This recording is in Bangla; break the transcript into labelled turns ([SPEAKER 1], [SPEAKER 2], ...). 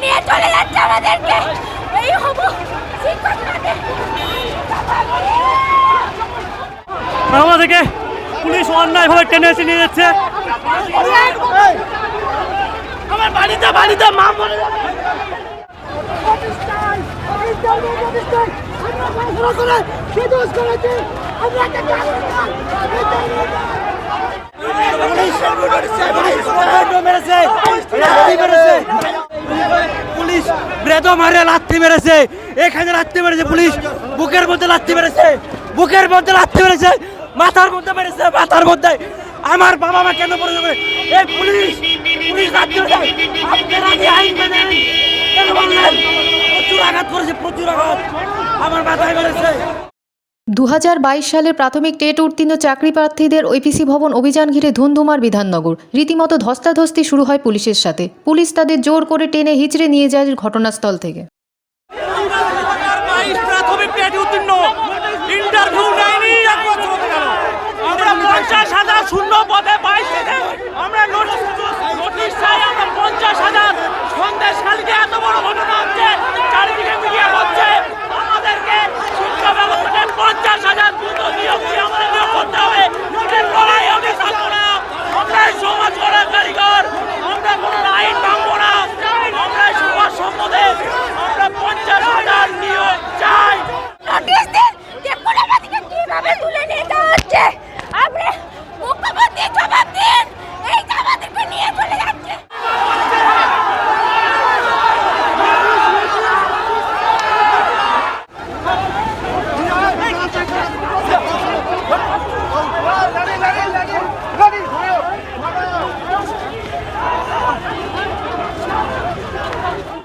[SPEAKER 1] নিয়ে চলে যাচ্ছে আমাদেরকে। এই হব।
[SPEAKER 2] আমাদেরকে পুলিশ অন্যায়ভাবে টেনে এসে নিয়ে যাচ্ছে। আমার বাড়িতে বাড়িতে মা মরে যাবে। পুলিশ। ব্রেদো মারে লাথি মেরেছে। এখানে লাথি মেরেছে পুলিশ। বুকের মধ্যে লাথি মেরেছে। বুকের মধ্যে লাথি মেরেছে। মাথার মধ্যে মেরেছে, মাথার মধ্যে। আমার বাবা মা কেন পড়ে যাবে এই পুলিশ পুলিশ লাথি মেরেছে আপনারা কি আইন মেনেন কেন বললেন প্রচুর আঘাত করেছে, প্রচুর আঘাত। আমার মাথায় মেরেছে।
[SPEAKER 3] দু সালের প্রাথমিক টেট উত্তীর্ণ চাকরি প্রার্থীদের ওইপিসি ভবন অভিযান ঘিরে ধুমধুমার বিধাননগর। রীতিমতো ধস্তাধস্তি শুরু হয় পুলিশের সাথে। পুলিশ তাদের জোর করে টেনে হিচড়ে নিয়ে যায় ঘটনাস্থল থেকে।
[SPEAKER 2] পদে